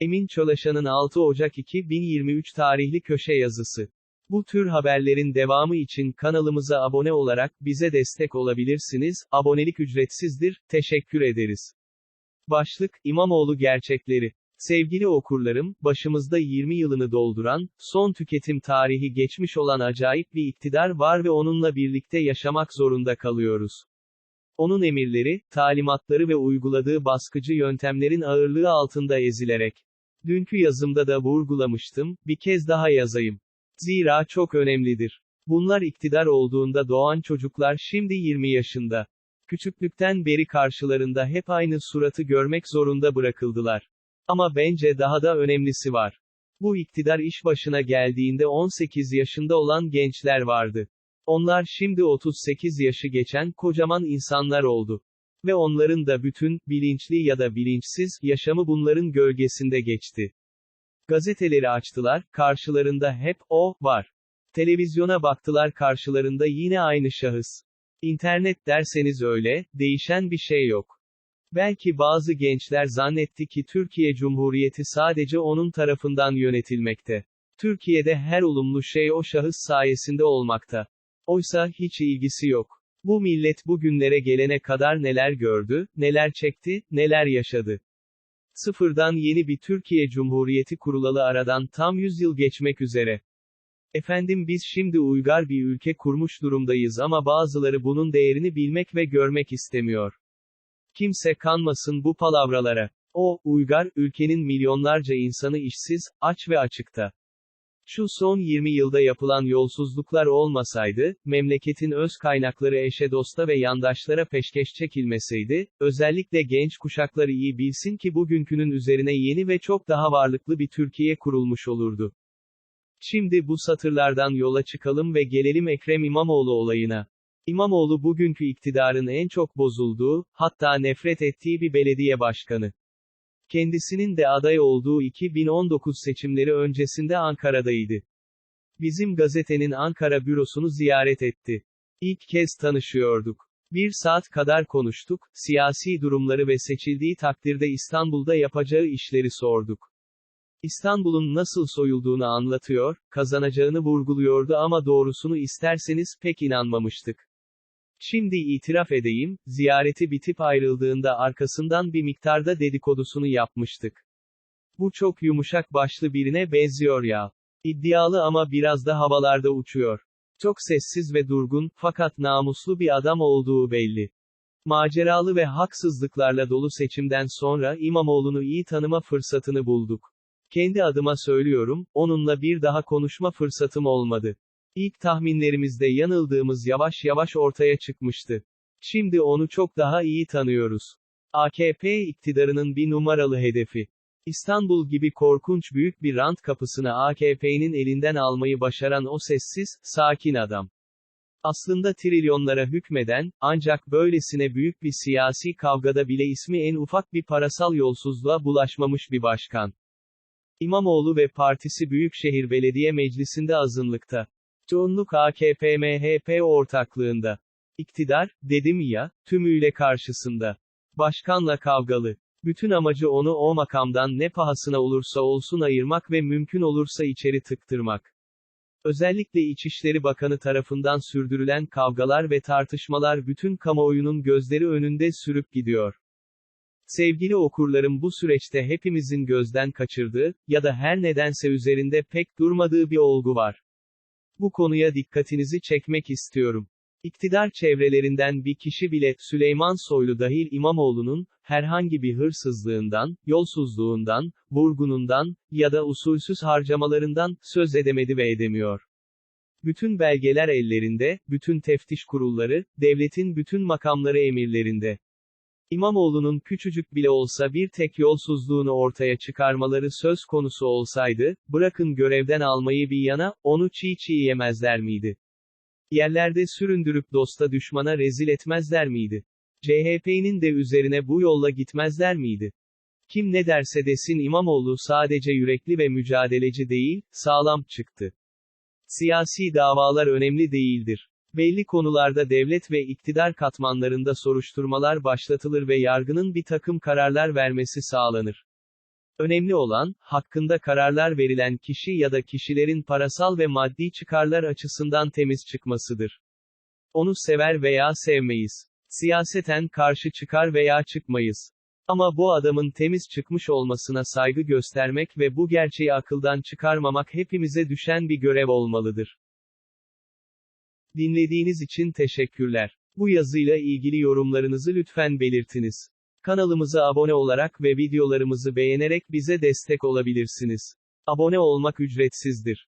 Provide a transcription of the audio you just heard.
Emin Çalışan'ın 6 Ocak 2023 tarihli köşe yazısı. Bu tür haberlerin devamı için kanalımıza abone olarak bize destek olabilirsiniz. Abonelik ücretsizdir. Teşekkür ederiz. Başlık, İmamoğlu gerçekleri. Sevgili okurlarım, başımızda 20 yılını dolduran, son tüketim tarihi geçmiş olan acayip bir iktidar var ve onunla birlikte yaşamak zorunda kalıyoruz. Onun emirleri, talimatları ve uyguladığı baskıcı yöntemlerin ağırlığı altında ezilerek. Dünkü yazımda da vurgulamıştım, bir kez daha yazayım. Zira çok önemlidir. Bunlar iktidar olduğunda doğan çocuklar şimdi 20 yaşında. Küçüklükten beri karşılarında hep aynı suratı görmek zorunda bırakıldılar. Ama bence daha da önemlisi var. Bu iktidar iş başına geldiğinde 18 yaşında olan gençler vardı. Onlar şimdi 38 yaşı geçen kocaman insanlar oldu. Ve onların da bütün, bilinçli ya da bilinçsiz, yaşamı bunların gölgesinde geçti. Gazeteleri açtılar, karşılarında hep o var. Televizyona baktılar karşılarında yine aynı şahıs. İnternet derseniz öyle, değişen bir şey yok. Belki bazı gençler zannetti ki Türkiye Cumhuriyeti sadece onun tarafından yönetilmekte. Türkiye'de her olumlu şey o şahıs sayesinde olmakta. Oysa hiç ilgisi yok. Bu millet bugünlere gelene kadar neler gördü, neler çekti, neler yaşadı. Sıfırdan yeni bir Türkiye Cumhuriyeti kurulalı aradan tam 100 yıl geçmek üzere. Efendim biz şimdi uygar bir ülke kurmuş durumdayız ama bazıları bunun değerini bilmek ve görmek istemiyor. Kimse kanmasın bu palavralara. O, uygar, ülkenin milyonlarca insanı işsiz, aç ve açıkta. Şu son 20 yılda yapılan yolsuzluklar olmasaydı, memleketin öz kaynakları eşe dosta ve yandaşlara peşkeş çekilmeseydi, özellikle genç kuşaklar iyi bilsin ki bugünkünün üzerine yeni ve çok daha varlıklı bir Türkiye kurulmuş olurdu. Şimdi bu satırlardan yola çıkalım ve gelelim Ekrem İmamoğlu olayına. İmamoğlu bugünkü iktidarın en çok bozulduğu, hatta nefret ettiği bir belediye başkanı. Kendisinin de aday olduğu 2019 seçimleri öncesinde Ankara'daydı. Bizim gazetenin Ankara bürosunu ziyaret etti. İlk kez tanışıyorduk. Bir saat kadar konuştuk, siyasi durumları ve seçildiği takdirde İstanbul'da yapacağı işleri sorduk. İstanbul'un nasıl soyulduğunu anlatıyor, kazanacağını vurguluyordu ama doğrusunu isterseniz pek inanmamıştık. Şimdi itiraf edeyim, ziyareti bitip ayrıldığında arkasından bir miktarda dedikodusunu yapmıştık. Bu çok yumuşak başlı birine benziyor ya. İddialı ama biraz da havalarda uçuyor. Çok sessiz ve durgun, fakat namuslu bir adam olduğu belli. Maceralı ve haksızlıklarla dolu seçimden sonra İmamoğlu'nu iyi tanıma fırsatını bulduk. Kendi adıma söylüyorum, onunla bir daha konuşma fırsatım olmadı. İlk tahminlerimizde yanıldığımız yavaş yavaş ortaya çıkmıştı. Şimdi onu çok daha iyi tanıyoruz. AKP iktidarının bir numaralı hedefi. İstanbul gibi korkunç büyük bir rant kapısını AKP'nin elinden almayı başaran o sessiz, sakin adam. Aslında trilyonlara hükmeden, ancak böylesine büyük bir siyasi kavgada bile ismi en ufak bir parasal yolsuzluğa bulaşmamış bir başkan. İmamoğlu ve partisi Büyükşehir Belediye Meclisi'nde azınlıkta. Çoğunluk AKP-MHP ortaklığında. İktidar, dedim ya, tümüyle karşısında. Başkanla kavgalı. Bütün amacı onu o makamdan ne pahasına olursa olsun ayırmak ve mümkün olursa içeri tıktırmak. Özellikle İçişleri Bakanı tarafından sürdürülen kavgalar ve tartışmalar bütün kamuoyunun gözleri önünde sürüp gidiyor. Sevgili okurlarım bu süreçte hepimizin gözden kaçırdığı, ya da her nedense üzerinde pek durmadığı bir olgu var. Bu konuya dikkatinizi çekmek istiyorum. İktidar çevrelerinden bir kişi bile, Süleyman Soylu dahil İmamoğlu'nun, herhangi bir hırsızlığından, yolsuzluğundan, vurgunundan, ya da usulsüz harcamalarından, söz edemedi ve edemiyor. Bütün belgeler ellerinde, bütün teftiş kurulları, devletin bütün makamları emirlerinde. İmamoğlu'nun küçücük bile olsa bir tek yolsuzluğunu ortaya çıkarmaları söz konusu olsaydı, bırakın görevden almayı bir yana, onu çiğ çiğ yemezler miydi? Yerlerde süründürüp dosta düşmana rezil etmezler miydi? CHP'nin de üzerine bu yolla gitmezler miydi? Kim ne derse desin İmamoğlu sadece yürekli ve mücadeleci değil, sağlam çıktı. Siyasi davalar önemli değildir. Belli konularda devlet ve iktidar katmanlarında soruşturmalar başlatılır ve yargının bir takım kararlar vermesi sağlanır. Önemli olan, hakkında kararlar verilen kişi ya da kişilerin parasal ve maddi çıkarlar açısından temiz çıkmasıdır. Onu sever veya sevmeyiz. Siyaseten karşı çıkar veya çıkmayız. Ama bu adamın temiz çıkmış olmasına saygı göstermek ve bu gerçeği akıldan çıkarmamak hepimize düşen bir görev olmalıdır. Dinlediğiniz için teşekkürler. Bu yazıyla ilgili yorumlarınızı lütfen belirtiniz. Kanalımıza abone olarak ve videolarımızı beğenerek bize destek olabilirsiniz. Abone olmak ücretsizdir.